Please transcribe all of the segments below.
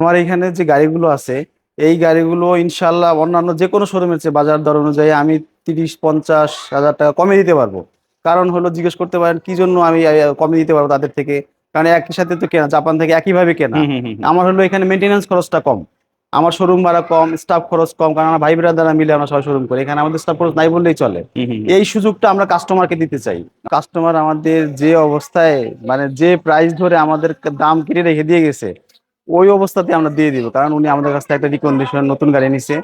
আমার এখানে যে গাড়িগুলো আছে এই গাড়িগুলো ইনশাল্লাহ অন্যান্য যে কোনো শোরুমের চেয়ে বাজার দর অনুযায়ী আমি তিরিশ পঞ্চাশ হাজার টাকা কমে দিতে পারব। কারণ হলো জিজ্ঞেস করতে পারেন কি জন্য আমি কমে দিতে পারব তাদের থেকে? কারণ একই সাথে তো কেনা জাপান থেকে একইভাবে কেনা। আমার হলো এখানে মেনটেন্যান্স খরচটা কম। আমার শোরুম ভাড়া কম স্টাফ খরচ কম কারণ আমার ভাই দ্বারা মিলে আমরা সবাই শোরুম করি। এখানে আমাদের স্টাফ খরচ নাই বললেই চলে। এই সুযোগটা আমরা কাস্টমারকে দিতে চাই। কাস্টমার আমাদের যে অবস্থায় মানে যে প্রাইস ধরে আমাদের দাম কেটে রেখে দিয়ে গেছে ওই অবস্থাতে আমরা দিয়ে দিব কারণ উনি আমাদের কাছ থেকে একটা রিকন্ডিশন নতুন গাড়ি নিছে।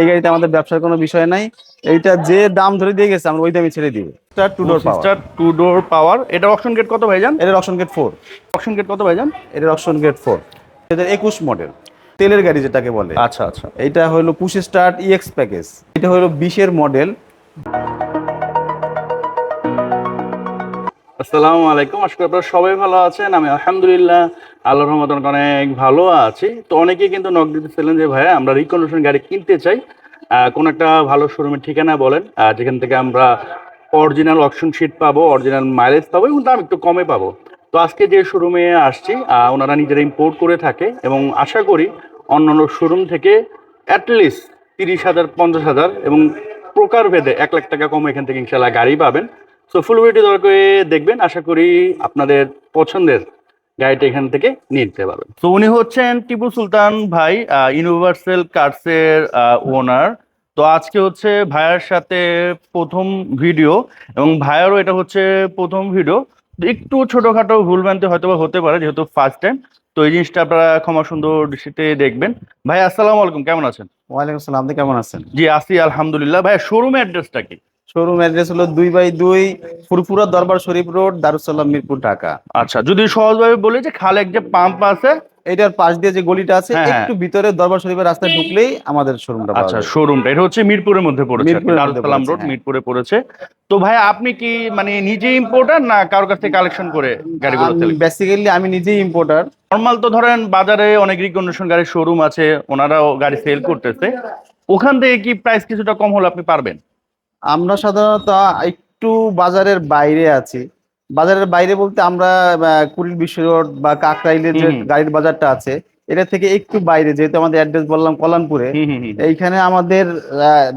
এই গাড়িতে আমাদের ব্যবসার কোনো বিষয় নাই। এইটা যে দাম ধরে দিয়ে গেছে আমরা ওই দামে ছেড়ে দিব। Star two door power two door power এটা অপশন গেট কত ভাইজান? এটার auction grade four auction grade কত ভাইজান? এটার অপশন গেট ফোর এটা একুশ মডেল তেলের গাড়ি যেটাকে বলে। আচ্ছা আচ্ছা। এইটা হলো পুশ স্টার্ট ইএক্স প্যাকেজ এটা হলো বিশের মডেল আসসালামু আলাইকুম। আশা করি আপনারা সবাই ভালো আছেন। আমি আলহামদুলিল্লাহ আল্লাহ রহমত অনেক ভালো আছি। তো অনেকেই কিন্তু নক দিতেছিলেন যে, ভাইয়া, আমরা রিকন্ডিশন গাড়ি কিনতে চাই। কোন একটা ভালো শোরুমের ঠিকানা বলেন। যেখান থেকে আমরা অরিজিনাল অপশন শিট পাবো অরিজিনাল মাইলেজ পাবো এবং দাম একটু কমে পাবো। তো আজকে যে শোরুমে আসছি ওনারা নিজেরা ইম্পোর্ট করে থাকে এবং আশা করি অন্যান্য শোরুম থেকে অ্যাটলিস্ট তিরিশ হাজার, পঞ্চাশ হাজার এবং প্রকারভেদে এক লাখ টাকা কম এখান থেকে ইনশাল্লাহ গাড়ি পাবেন। সো ফুল ভিডিও দয়া করে দেখবেন। আশা করি আপনাদের পছন্দের গাড়িটা এখান থেকে নিয়ে নিতে পারবেন। তো উনি হচ্ছেন টিপু সুলতান ভাই ইউনিভার্সাল কার্সের ওনার তো আজকে হচ্ছে ভাইয়ার সাথে প্রথম ভিডিও এবং ভাইয়ারও এটা হচ্ছে প্রথম ভিডিও একটু ছোটখাটো ভুলভ্রান্তি হয়তো বা হতে পারে যেহেতু ফার্স্ট টাইম তো এই জিনিসটা আপনারা ক্ষমা সুন্দর দৃষ্টিতে দেখবেন। ভাই আসসালামু আলাইকুম কেমন আছেন? ওয়ালাইকুম আসসালাম আপনি কেমন আছেন? জি আসি আলহামদুলিল্লাহ। ভাই শোরুম অ্যাড্রেসটা কি? শোরুম অ্যাড্রেস হলো দুই বাই দুই ফুরফুরা দরবার শরীফ রোড দারুসালাম মিরপুর ঢাকা। আচ্ছা যদি সহজভাবে বলি যে খালেক যে পাম্প আছে এটার পাশ দিয়ে যে গলিটা আছে হ্যাঁ, হ্যাঁ। একটু ভিতরে দরবার শরীফের রাস্তায় ঢুকলেই আমাদের শোরুমটা আচ্ছা শোরুমটা এটা হচ্ছে মিরপুরের মধ্যে পড়েছে দারুসালাম রোড হ্যাঁ। মিরপুরে পড়েছে। তো ভাই আপনি কি মানে নিজে ইম্পোর্টার না কারোর কাছ থেকে কালেকশন করে গাড়িগুলো বেসিক্যালি আমি নিজেই ইম্পোর্টার নর্মাল তো ধরেন বাজারে অনেক রিকন্ডিশন গাড়ির শোরুম আছে ওনারাও গাড়ি সেল করতেছে। ওখান থেকে কি প্রাইস কিছুটা কম হলে আপনি পারবেন? আমরা সাধারণত একটু বাজারের বাইরে আছি বাজারের বাইরে বলতে আমরা কুড়িল বিশ্ব রোড বা কাকরাইলের যে। গাড়ির বাজারটা আছে এটা থেকে একটু বাইরে যেহেতু আমাদের অ্যাড্রেস বললাম কলানপুরে। এইখানে আমাদের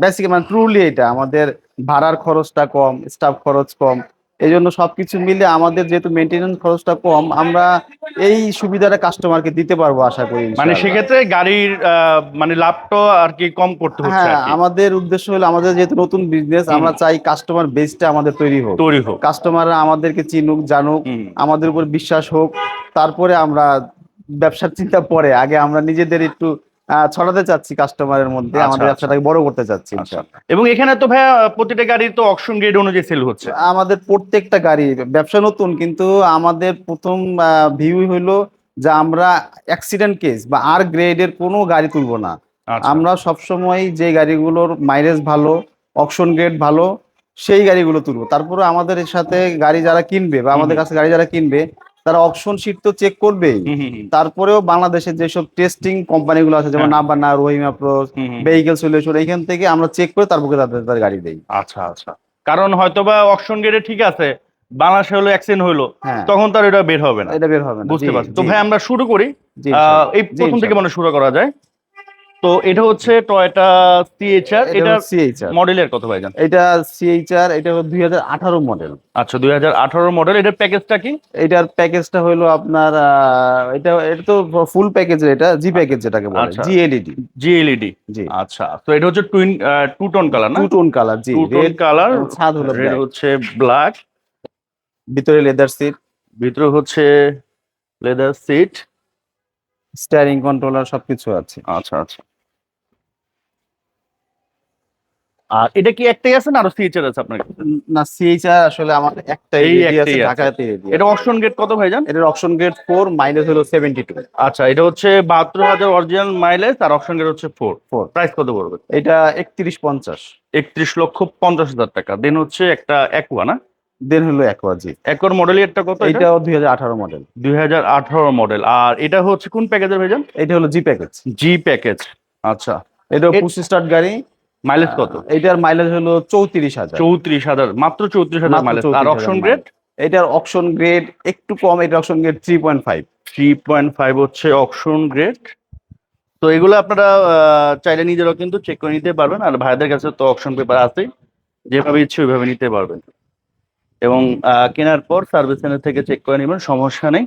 বেসিক মানে ট্রুলি এটা আমাদের ভাড়ার খরচটা কম স্টাফ খরচ কম এই জন্য সবকিছু মিলে আমাদের যেহেতু মেনটেন্যান্স খরচটা কম আমরা এই সুবিধাটা কাস্টমারকে দিতে পারব আশা করি মানে সেক্ষেত্রে গাড়ির মানে লাভটা আর কি কম করতে হচ্ছে হ্যাঁ আমাদের উদ্দেশ্য হলো আমাদের যেহেতু নতুন বিজনেস আমরা চাই কাস্টমার বেসটা আমাদের তৈরি হোক। তৈরি হোক। কাস্টমাররা আমাদেরকে চিনুক জানুক আমাদের উপর বিশ্বাস হোক তারপরে আমরা ব্যবসার চিন্তা পরে আগে আমরা নিজেদের একটু ছড়াতে চাচ্ছি কাস্টমারের মধ্যে আচ্ছা, আমাদের আচ্ছা। ব্যবসাটাকে বড় করতে চাচ্ছি আচ্ছা। এবং এখানে তো ভাইয়া প্রতিটা গাড়ির তো অকশন গ্রেড অনুযায়ী সেল হচ্ছে। আমাদের প্রত্যেকটা গাড়ি ব্যবসা নতুন কিন্তু আমাদের প্রথম ভিউ হইল যে আমরা অ্যাক্সিডেন্ট কেস বা আর গ্রেডের কোনো গাড়ি তুলবো না। আমরা সবসময় যে গাড়িগুলোর মাইলেজ ভালো অকশন গ্রেড ভালো সেই গাড়িগুলো তুলবো। তারপরে আমাদের সাথে গাড়ি যারা কিনবে বা আমাদের কাছে গাড়ি যারা কিনবে তারা অপশন শিট তো চেক করবেই। তারপরেও বাংলাদেশের যেসব টেস্টিং কোম্পানি গুলো আছে যেমন আবানা রোহিমা প্রোস। ভেহিকেল সলিউশন এইখান থেকে আমরা চেক করে তারপরে তাদের তাদের গাড়ি দেই। আচ্ছা আচ্ছা। কারণ হয়তোবা অকশন গেটে ঠিক আছে বাংলাদেশে হলো অ্যাক্সিডেন্ট হলো হ্যাঁ। তখন তার এটা বের হবে না। এটা বের হবে না। বুঝতে পারছি। তো ভাই আমরা শুরু করি। এই প্রথম থেকে। মানে শুরু করা যায়। তো এটা হচ্ছে টয়োটা সিএইচআর এটা সিএইচআর মডেলের কত ভাই জান? এটা সিএইচআর এটা দুই হাজার আঠারো মডেল আচ্ছা দুই হাজার আঠারো মডেল এটার প্যাকেজটা কি? এটার প্যাকেজটা হলো আপনার এটা এটা তো ফুল প্যাকেজ এটা জি প্যাকেজ যেটাকে বলে আচ্ছা। জিএলইডি জিএলইডি জি। আচ্ছা তো এটা হচ্ছে টুইন টু টোন কালার না? টু টোন কালার জি রেড কালার ছাদ হলো রেড হচ্ছে ব্ল্যাক ভিতরে লেদার সিট ভিতরে হচ্ছে লেদার সিট স্টিয়ারিং কন্ট্রোলার সবকিছু আছে। আচ্ছা আচ্ছা। আর এটা কি একটাই আছে না আরও সিএইচআর আছে আপনার কাছে? না সিএইচআর আসলে আমার একটাই এই আছে ঢাকাতে এটা অপশন গেট কত ভাইজান? এটার অপশন গ্রেড ফোর মাইলেজ হলো সেভেন্টি টু আচ্ছা এটা হচ্ছে বাহাত্তর হাজার অরিজিনাল মাইলেজ আর অপশন গেট হচ্ছে ফোর Four। প্রাইস কত পড়বে? এটা একত্রিশ পঞ্চাশ। একত্রিশ লক্ষ পঞ্চাশ হাজার টাকা। দেন হচ্ছে একটা একোয়া না? দেন হলো একোয়া জি। একর মডেল একটা কত এটা? এটাও দুই হাজার আঠারো মডেল দুই হাজার আঠারো মডেল আর এটা হচ্ছে কোন প্যাকেজের ভাইজান? এটা হলো জি প্যাকেজ জি প্যাকেজ আচ্ছা। এটা পুশ স্টার্ট গাড়ি মাইলেজ কত? এটার মাইলেজ হলো চৌত্রিশ হাজার। চৌত্রিশ হাজার মাত্র চৌত্রিশ হাজার মাইলেজ আর অপশন গ্রেড এটার অপশন গ্রেড একটু কম এটা option grade three point five three point five হচ্ছে অপশন গ্রেড তো এগুলো আপনারা চাইলে নিজেরাও কিন্তু চেক করে নিতে পারবেন। আর ভাইদের কাছে তো অপশন পেপার আছে যেভাবে ইচ্ছে ওইভাবে নিতে পারবেন। এবং কেনার পর সার্ভিস সেন্টার থেকে চেক করে নেবেন সমস্যা নেই।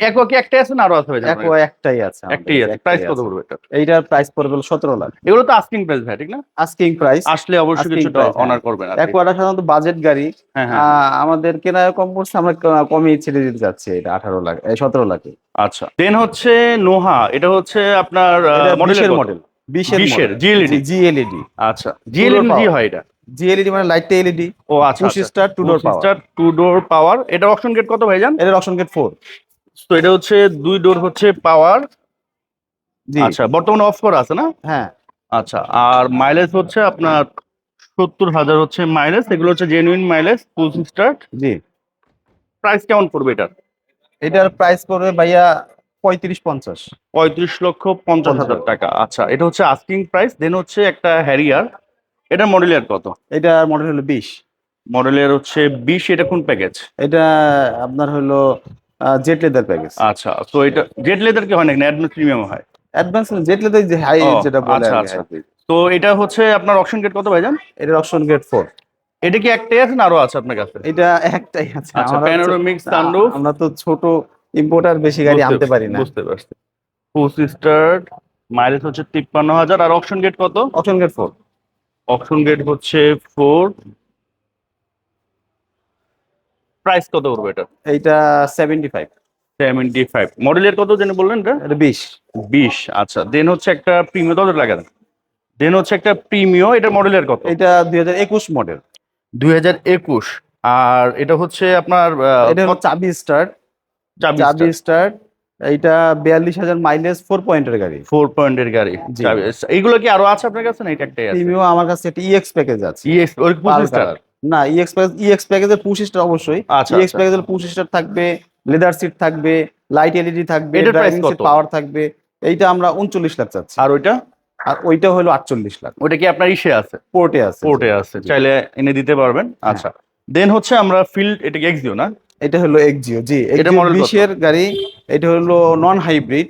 একো কি একটাই আছে না আরও আছে একো একটাই আছে আমাদের, একটাই আছে। প্রাইস কত পড়বে এটা এইটার প্রাইস পড়বে লাখ। এগুলো তো আস্কিং প্রাইস ভাই ঠিক না? আস্কিং প্রাইস আসলে অবশ্যই কিছুটা হ্যাঁ। অনার করবেন আর কি। একোয়াটা সাধারণত বাজেট গাড়ি হ্যাঁ হ্যাঁ। আমাদের কেনায় কম পড়ছে আমরা ক- কমিয়ে ছেড়ে দিতে যাচ্ছি এটা আঠারো লাখ সতেরো লাখে। আচ্ছা। দেন হচ্ছে নোহা এটা হচ্ছে আপনার মডেলের মডেল বিশের বিশের, GLED? জিএলইডি আচ্ছা জিএলএম জি হয় এটা? জিএলইডি মানে লাইটটা এলইডি ও আচ্ছা two door power two door power এটা অপশন গেট কত ভাইজান? এটা অপশন গেট ফোর তো এটা হচ্ছে দুই ডোর হচ্ছে পাওয়ার জি। আচ্ছা বর্তমানে অফ করা আছে না? হ্যাঁ। আচ্ছা আর মাইলেজ হচ্ছে আপনার সত্তর হাজার হচ্ছে মাইলেজ এগুলো হচ্ছে জেনুইন মাইলেজ ফুল স্টার্ট জি। প্রাইস কেমন পড়বে এটার? এটার প্রাইস পড়বে ভাইয়া পঁয়ত্রিশ পঞ্চাশ। পঁয়ত্রিশ লক্ষ পঞ্চাশ হাজার টাকা। আচ্ছা এটা হচ্ছে আস্কিং প্রাইস দেন হচ্ছে একটা হ্যারিয়ার এটা মডেলের কত? এটার মডেল হলো বিশ। মডেলের হচ্ছে বিশ এটা কোন প্যাকেজ এটা আপনার হলো জেট লেদার প্যাকেজ আচ্ছা তো এটা জেট লেদার কি হয় নাকি? অ্যাডভান্স প্রিমিয়াম হয়? অ্যাডভান্স জেট লেদার যে হাই যেটা বলে আচ্ছা, আচ্ছা। তো এটা হচ্ছে আপনার অপশন গেট কত ভাইজান? এটার অপশন গেট ফোর এটা কি একটাই আছে না আরও আছে আপনার কাছে? এটা একটাই আছে। আচ্ছা প্যানোরামিক সানরুফ আমরা তো ছোট ইম্পোর্টার বেশি গাড়ি আনতে পারি না। বুঝতে পারছি। ফুল স্টার্ট মাইলেজ হচ্ছে তিপ্পান্ন হাজার। আর অপশন গেট কত? Option grade four option grade হচ্ছে ফোর প্রাইস কত করবে এটা? এইটা সেভেন্টি ফাইভ সেভেন্টি ফাইভ মডেলের কত জেনে বললেন এটা? এটা বিশ। বিশ আচ্ছা। দেন হচ্ছে একটা প্রিমিয় দশ লাগান দেন। হচ্ছে একটা প্রিমিয় এটা মডেলের কত? এটা দুই হাজার একুশ মডেল দুই হাজার একুশ। আর এটা হচ্ছে আপনার আহ, এটা চাবি স্টার্ট চাবি স্টার্ট এইটা বিয়াল্লিশ হাজার মাইলেজ ফোর পয়েন্টের গাড়ি। ফোর পয়েন্টের গাড়ি। এইগুলো কি আরও আছে আপনার কাছে? না এটা একটাই আছে। প্রিমিয়াম আমার কাছে একটা ইএক্স প্যাকেজ আছে। ইএক্স ওই পঁচিশ। না ইএক্স প্যাকেজ ইএক্স প্যাকেজের পুশ স্টার অবশ্যই। আচ্ছা ইএক্স। প্যাকেজের পুশ স্টার থাকবে লেদার সিট থাকবে লাইট এলইডি থাকবে ড্রাইভিং সিট পাওয়ার থাকবে এইটা আমরা উনচল্লিশ লাখ চাচ্ছি। আর ওইটা? আর ওইটা হলো আটচল্লিশ লাখ। ওইটা কি আপনার ইসে আছে? পোর্টে আছে পোর্টে আছে চাইলে এনে দিতে পারবেন। হ্যাঁ। আচ্ছা দেন হচ্ছে আমরা ফিল্ড এটাকে এক্স দিও না? এটা হলো এক্সিও জি এটা কত? বিশের গাড়ি এটা হলো নন হাইব্রিড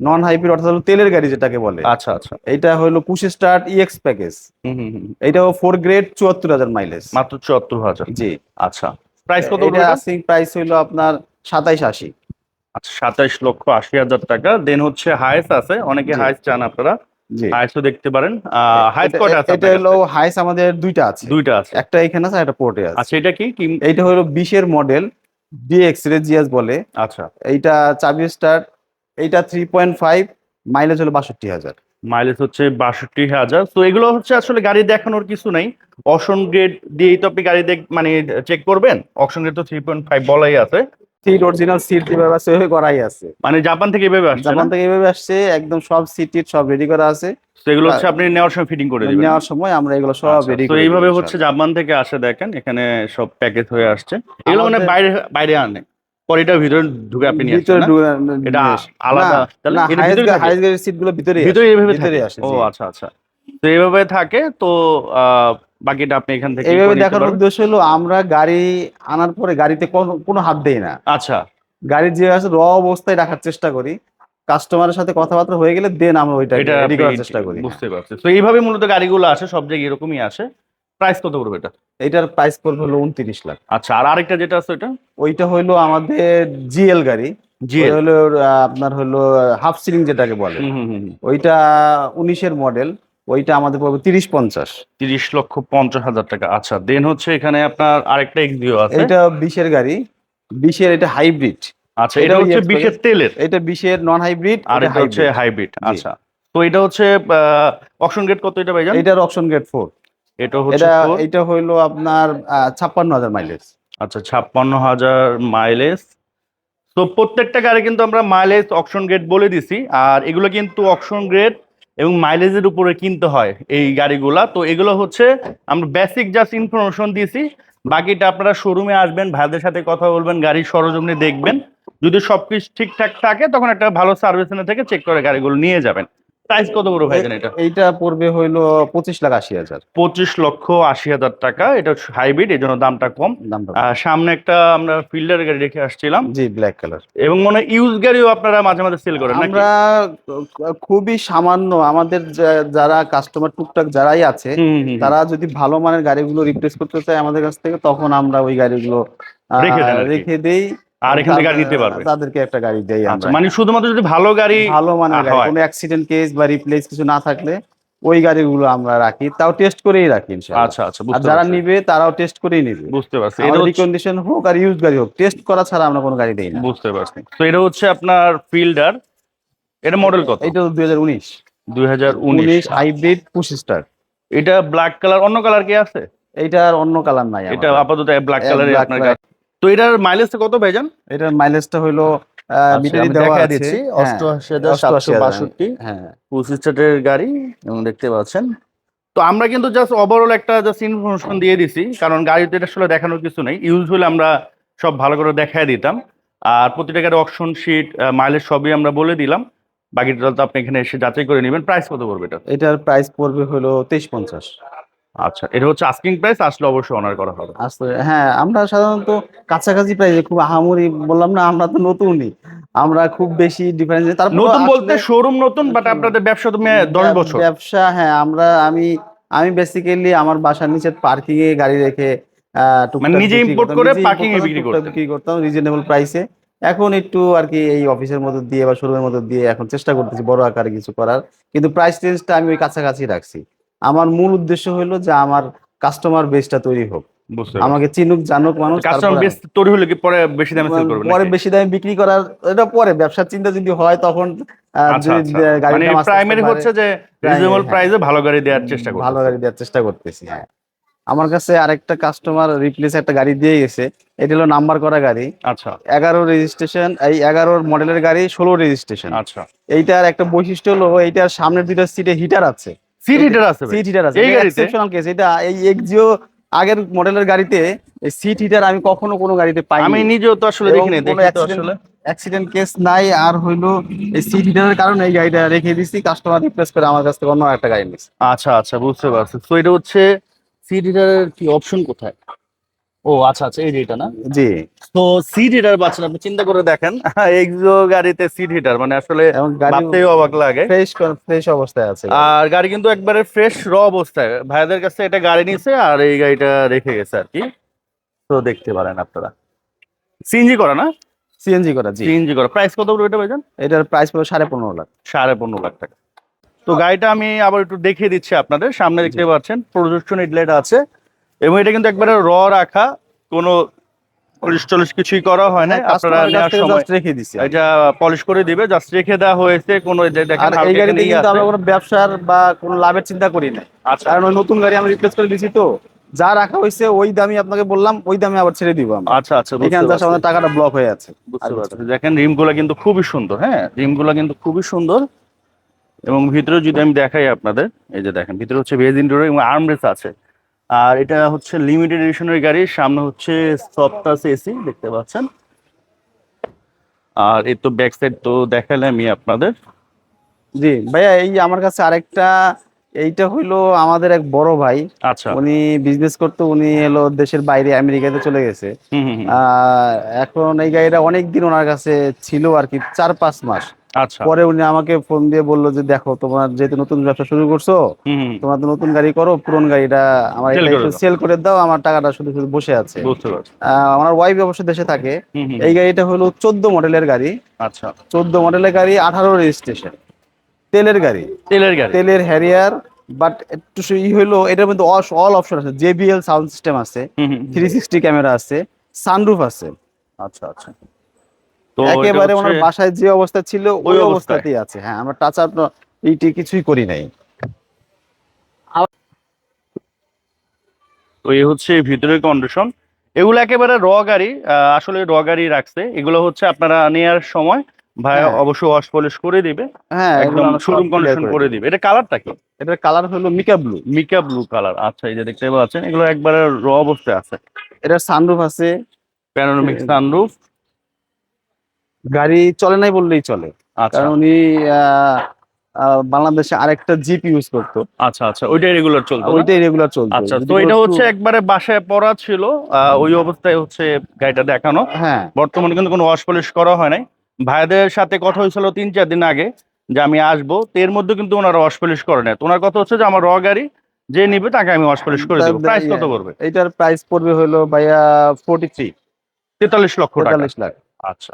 নন হাইব্রিড অর্থাৎ হলো তেলের গাড়ি যেটাকে বলে। আচ্ছা আচ্ছা। এটা হলো পুশ স্টার্ট ইএক্স প্যাকেজ হুম হুম হুম। এটা ফোর গ্রেড চুয়াত্তর হাজার মাইলেজ মাত্র চুয়াত্তর হাজার। জি। আচ্ছা। প্রাইস কত এটা? আস্কিং প্রাইস হলো আপনার সাতাইশ আশি। আচ্ছা সাতাইশ লক্ষ আশি হাজার টাকা। দেন হচ্ছে হাইস আছে। অনেকে। হাইস চান আপনারা। হাইসও দেখতে পারেন। হাইস এটা- কয়টা আছে এটা হলো হাইস আমাদের দুইটা আছে। দুইটা আছে। একটা এখানে আছে একটা পোর্টে আছে। আচ্ছা এটা কি? এইটা হলো বিশের মডেল ডিএক্স রেজিয়াস বলে। আচ্ছা। এইটা চাবি স্টার এইটা থ্রি পয়েন্ট ফাইভ মাইলেজ হলো বাষট্টি হাজার। মাইলেজ হচ্ছে বাষট্টি হাজার। তো এগুলো হচ্ছে আসলে গাড়ি দেখানোর কিছু নাই। অপশন গ্রেড দিয়েই তো আপনি গাড়ি দেখ মানে চেক করবেন। অপশন গ্রেড তো থ্রি পয়েন্ট ফাইভ বলাই আছে। সিট অরিজিনাল সিট যেভাবে আছে ওইভাবে করাই আছে। মানে জাপান থেকে এভাবে আসছে জাপান থেকে এভাবে আসছে একদম সব সিট টিট সব রেডি করা আছে। তো এগুলো হচ্ছে আপনি নেওয়ার সময় ফিটিং করে দিবেন। নেওয়ার সময় আমরা এগুলো সব আচ্ছা, রেডি তো এইভাবে হচ্ছে জাপান থেকে আসে দেখেন এখানে সব প্যাকেজ হয়ে আসছে। এগুলো মানে বাইরে বাইরে আনে। পরে এটা ভিতরে ঢুকে আপনি নিয়ে আসছেন ভিতরে না? ঢুকে- এটা আলাদা। তাহলে এটা ভিতরে? হাইস গাড়ির সিটগুলো ভিতরে ভিতরে এইভাবে ভিতরে আসে, ও আচ্ছা আচ্ছা। তো এইভাবে থাকে তো আহ, বাকিটা আপনি এখান থেকে এইভাবে দেখার উদ্দেশ্য হলো আমরা গাড়ি আনার পরে গাড়িতে কোনো হাত দেই না। আচ্ছা। গাড়ির যে আছে র অবস্থায় রাখার চেষ্টা করি। কাস্টমারের সাথে কথাবার্তা হয়ে গেলে দেন আমরা ওইটা রেডি করার চেষ্টা করি। বুঝতে পারছি তো এইভাবে মূলত গাড়িগুলো আসে সব জায়গায় এরকমই আসে। প্রাইস কত পড়বে এটা? এটার প্রাইস পড়বে হলো উনত্রিশ লাখ। আচ্ছা আর আরেকটা যেটা আছে ওটা ওইটা হইল আমাদের জিএল গাড়ি। জি ওই হলো আপনার হলো হাফ সিলিং যেটাকে বলে। ওইটা উনিশের মডেল ওইটা আমাদের পড়বে তিরিশ পঞ্চাশ। তিরিশ লক্ষ পঞ্চাশ হাজার টাকা। আচ্ছা দেন হচ্ছে এখানে আপনার আরেকটা এক্সিও আছে। এটা বিশের গাড়ি। বিশের এটা হাইব্রিড। আচ্ছা এটা হচ্ছে বিশের তেলের? এটা বিশের নন হাইব্রিড আর এটা হচ্ছে হাইব্রিড আচ্ছা। তো এটা হচ্ছে অপশন গেট কত এটা ভাইজান? এটার অপশন গেট ফোর এটা হচ্ছে এটা। এটা হইল আপনার ছাপ্পান্ন হাজার মাইলেজ আচ্ছা ছাপ্পান্ন হাজার মাইলেজ তো প্রত্যেকটা গাড়ি কিন্তু আমরা মাইলেজ অপশন গ্রেড বলে দিছি। আর এগুলো কিন্তু অপশন গ্রেড এবং মাইলেজের উপরে কিনতে হয় এই গাড়িগুলা। তো এগুলো হচ্ছে আমরা বেসিক জাস্ট ইনফরমেশন দিয়েছি। বাকিটা আপনারা শোরুমে আসবেন, ভাইদের সাথে কথা বলবেন, গাড়ির সরজমিনে দেখবেন। যদি সবকিছু ঠিকঠাক থাকে, তখন একটা ভালো সার্ভিস থেকে চেক করে গাড়িগুলো নিয়ে যাবেন। প্রাইস কত বড় ভাইজান এটা? এইটা পড়বে হইল পঁচিশ লাখ আশি হাজার। পঁচিশ লক্ষ আশি হাজার টাকা। এটা হাইব্রিড এই জন্য দামটা কম। সামনে একটা আমরা ফিল্ডার গাড়ি রেখে আসছিলাম। জি ব্ল্যাক কালার এবং মনে ইউজ গাড়িও আপনারা মাঝে মাঝে সেল করেন আমরা খুবই সামান্য আমাদের যারা কাস্টমার টুকটাক যারাই আছে। তারা যদি ভালো মানের গাড়িগুলো রিপ্লেস করতে চায় আমাদের কাছ থেকে তখন আমরা ওই গাড়িগুলো রেখে দেই। আর এখান থেকে গাড়ি নিতে পারবে। তাদেরকে একটা গাড়ি দেই আচ্ছা আমরা। মানে শুধুমাত্র যদি ভালো গাড়ি ভালো মানের গাড়ি কোনো অ্যাক্সিডেন্ট কেস বা রিপ্লেস কিছু না থাকলে ওই গাড়িগুলো আমরা রাখি তাও টেস্ট করেই রাখি ইনশাআল্লাহ। আচ্ছা আচ্ছা আর যারা নিবে তারাও টেস্ট করেই নিবে। বুঝতে পারছি। এটা রিকন্ডিশন হোক আর ইউজ গাড়ি হোক টেস্ট করা ছাড়া আমরা কোনো গাড়ি দেই না। বুঝতে পারছি। তো এটা হচ্ছে আপনার ফিল্ডার এটা মডেল কত? এইটা দুই হাজার উনিশ। দুই হাজার উনিশ উনিশ হাইব্রিড পুশ স্টার এটা ব্ল্যাক কালার অন্য কালার কি আছে? এইটার অন্য কালার নাই এটা আপাতত ব্ল্যাক কালারে আপনার। তো এটার মাইলেজ কত ভাইজান? এটার মাইলেজটা হইল মিটারি দেওয়া আছে। দিচ্ছি হ্যাঁ, বাষট্টি। হ্যাঁ। স্টার্টের গাড়ি এবং দেখতে পাচ্ছেন। তো আমরা কিন্তু জাস্ট ওভারঅল একটা জাস্ট ইনফরমেশন দিয়ে দিছি কারণ গাড়িতে এটা আসলে দেখানোর কিছু নেই। ইউজ হলে আমরা সব ভালো করে দেখায় দিতাম। আর প্রতিটা গাড়ি অকশন শিট মাইলেজ সবই আমরা বলে দিলাম। বাকিটা তো আপনি এখানে এসে যাচাই করে নেবেন। প্রাইস কত পড়বে এটা এটার প্রাইস পড়বে হলো তেইশ পঞ্চাশ। আচ্ছা এটা হচ্ছে আস্কিং প্রাইস আসলে অবশ্যই অনার করা হবে। আসলে হ্যাঁ আমরা সাধারণত কাছাকাছি প্রাইসে খুব আহামরি বললাম না আমরা তো নতুনই। আমরা খুব বেশি ডিফারেন্স তারপর নতুন বলতে শোরুম নতুন বাট আপনাদের ব্যবসা তুমি দশ বছর। ব্যবসা হ্যাঁ আমরা আমি আমি বেসিক্যালি আমার বাসার নিচে পার্কিং এ গাড়ি রেখে মানে নিজে করতাম, করে parking এ বিক্রি করতেন। বিক্রি করতাম রিজনেবল প্রাইসে এখন একটু আর কি এই অফিসের মধ্যে দিয়ে বা শোরুমের মধ্যে দিয়ে এখন চেষ্টা করতেছি বড় আকারে কিছু করার। কিন্তু প্রাইস রেঞ্জটা আমি ওই কাছাকাছি রাখছি। আমার মূল উদ্দেশ্য হলো যে আমার কাস্টমার বেসটা তৈরি হোক। আমাকে চিনুক জানুক মানুষ কাস্টমার বেস তৈরি হলে কি পরে বেশি দামে সেল করবেন পরে বেশি দামে বিক্রি করার এটা পরে ব্যবসার চিন্তা যদি হয় তখন আহ, আচ্ছা আচ্ছা। মানে প্রাইমারি হচ্ছে যে রিজনেবল হ্যাঁ। প্রাইসে ভালো গাড়ি দেওয়ার চেষ্টা করব ভালো গাড়ি দেওয়ার চেষ্টা করতেছি হ্যাঁ। আমার কাছে আরেকটা কাস্টমার রিপ্লেস একটা গাড়ি দিয়ে গেছে এটা হলো নাম্বার করা গাড়ি। আচ্ছা। এগারো রেজিস্ট্রেশন এই এগারোর মডেলের গাড়ি ষোলো রেজিস্ট্রেশন আচ্ছা। এইটার একটা বৈশিষ্ট্য হলো এইটার সামনের দুইটা সিটে হিটার আছে। সিট হিটার আছে? সিট হিটার আছে। এই গাড়িতে? এক্সেপশনাল কেস এটা এই এক্সিও আগের মডেলের গাড়িতে এই সিট হিটার আমি কখনো কোনো গাড়িতে পাইনি। আমি নিজেও তো আসলে দেখিনি দেখি তো আসলে। অ্যাক্সিডেন্ট কেস নাই আর হইল এই সিট হিটারের কারণে এই গাড়িটা রেখে দিছি। কাস্টমার রিপ্লেস করে আমার কাছ থেকে অন্য একটা গাড়ি নিচ্ছে আচ্ছা আচ্ছা বুঝতে পারছি। তো এটা হচ্ছে সিট হিটারের কি অপশন কোথায়? ও আচ্ছা আচ্ছা এই যে এটা না? জি। তো সিট হিটার পাচ্ছেন আপনি চিন্তা করে দেখেন। এক্সো গাড়িতে সিট হিটার মানে আসলে ভাবতেই অবাক লাগে। ফ্রেশ ফ্রেশ অবস্থায় আছে। আর গাড়ি কিন্তু একবারে ফ্রেশ র অবস্থায়। ভাইদের কাছে এটা গাড়ি নিছে আর এই গাড়িটা রেখে গেছে আর কি। তো দেখতে পারেন আপনারা। সিএনজি করা না? সিএনজি করা জি। সিএনজি করা। প্রাইস কত পড়বে এটা ভাইজান? এটার প্রাইস পড়বে সাড়ে পনেরো লাখ। সাড়ে পনেরো লাখ টাকা। তো গাড়িটা আমি আবার একটু দেখিয়ে দিচ্ছি আপনাদের। সামনে দেখতে পাচ্ছেন প্রজেকশন হেডলাইট আছে। এবং এটা কিন্তু একবারে র রাখা কোনো পলিশ টলিশ কিছুই করা হয় না আপনারা নেওয়ার সময় রেখে দিছি এটা পলিশ করে দিবে জাস্ট রেখে দেওয়া হয়েছে কোনো দেখেন আর এই গাড়িতে ইয়ে কিন্তু আমরা কোনো ব্যবসার বা কোনো লাভের চিন্তা করি না আচ্ছা। কারণ ওই নতুন গাড়ি আমরা রিপ্লেস করে দিছি তো। যা রাখা হয়েছে ওই দামই আপনাকে বললাম ওই দামে আবার ছেড়ে দিব আচ্ছা আচ্ছা এখানে। আমাদের টাকাটা ব্লক হয়ে আছে। দেখেন রিমগুলো কিন্তু খুবই সুন্দর হ্যাঁ? রিমগুলো কিন্তু খুবই সুন্দর। এবং ভিতরে যদি আমি দেখাই আপনাদের এই যে দেখেন ভিতরে হচ্ছে ভেজ ইন্ডোর এবং আর্মরেস আছে। আর এটা হচ্ছে লিমিটেড এডিশনের গাড়ি সামনে হচ্ছে সফটাস এসি দেখতে পাচ্ছেন। আর এই তো ব্যাক সাইড তো দেখালাম আমি আপনাদের। জি ভাইয়া এই আমার কাছে আরেকটা এইটা হইল আমাদের এক বড় ভাই। আচ্ছা। উনি বিজনেস করতো উনি এলো দেশের বাইরে আমেরিকাতে চলে গেছে। এখন এই গাড়িটা অনেক দিন ওনার কাছে ছিল আর কি চার পাঁচ মাস। আচ্ছা। পরে উনি আমাকে ফোন দিয়ে বলল যে দেখো তোমার যেহেতু নতুন ব্যবসা শুরু করছ তোমার তো নতুন গাড়ি করো পুরন গাড়িটা আমার। সেল করে দাও। আমার টাকাটা শুধু শুধু বসে আছে। আমার ওয়াইফ অবশ্য দেশে থাকে। এই গাড়িটা হলো চোদ্দ মডেলের গাড়ি। আচ্ছা। চোদ্দ মডেলের গাড়ি আঠারো রেজিস্ট্রেশন। তেলের গাড়ি। তেলের গাড়ি। তেলের হ্যারিয়ার বাট একটু ই হলো এটার মধ্যে অল অপশন আছে। জেবিএল সাউন্ড সিস্টেম আছে থ্রি সিক্সটি ক্যামেরা আছে সানরুফ আছে। আচ্ছা আচ্ছা। তো একেবারে ওনার বাসায় যে অবস্থা ছিল ওই অবস্থাতেই আছে। হ্যাঁ আমরা টাচ আপ এইটি কিছুই করি নাই। তো এই হচ্ছে ভিতরের কন্ডিশন এগুলো একেবারে র গাড়ি আসলে র গাড়ি রাখছে। এগুলো হচ্ছে আপনারা নেওয়ার সময় ভাই। অবশ্যই ওয়াশ পলিশ করে দিবে। হ্যাঁ একদম শোরুম কন্ডিশন করে দিবে। এটা কালারটা কি? এটার কালার হলো mica blue mica blue colour আচ্ছা এই যে দেখতে পাচ্ছেন এগুলো একবারে র অবস্থায় আছে। এটার সানরুফ আছে। প্যানোরামিক সানরুফ গাড়ি চলে নাই বললেই চলে। আচ্ছা। কারণ উনি বাংলাদেশে আরেকটা জিপ ইউজ করতো। আচ্ছা আচ্ছা ওইটাই রেগুলার চলতো ওইটাই রেগুলার চলতো। আচ্ছা তো এটা হচ্ছে একবারে বাসায় পড়া ছিল ওই অবস্থায় হচ্ছে গাড়িটা দেখানো। হ্যাঁ। বর্তমানে কিন্তু কোনো ওয়াশ পলিশ করা হয় নাই। ভাইদের সাথে কথা হয়েছিল তিন চার দিন আগে যে আমি আসব তো এর মধ্যে কিন্তু ওনারা ওয়াশ পলিশ করে নেয়। ওনার কথা হচ্ছে যে আমার র গাড়ি যে নিবে তাকে আমি ওয়াশ পলিশ করে দেবো। প্রাইস কত পড়বে? এটার প্রাইস পড়বে হলো ভাইয়া ফোর্টি থ্রি তেতাল্লিশ লক্ষ টাকা। পঁয়তাল্লিশ লাখ। আচ্ছা।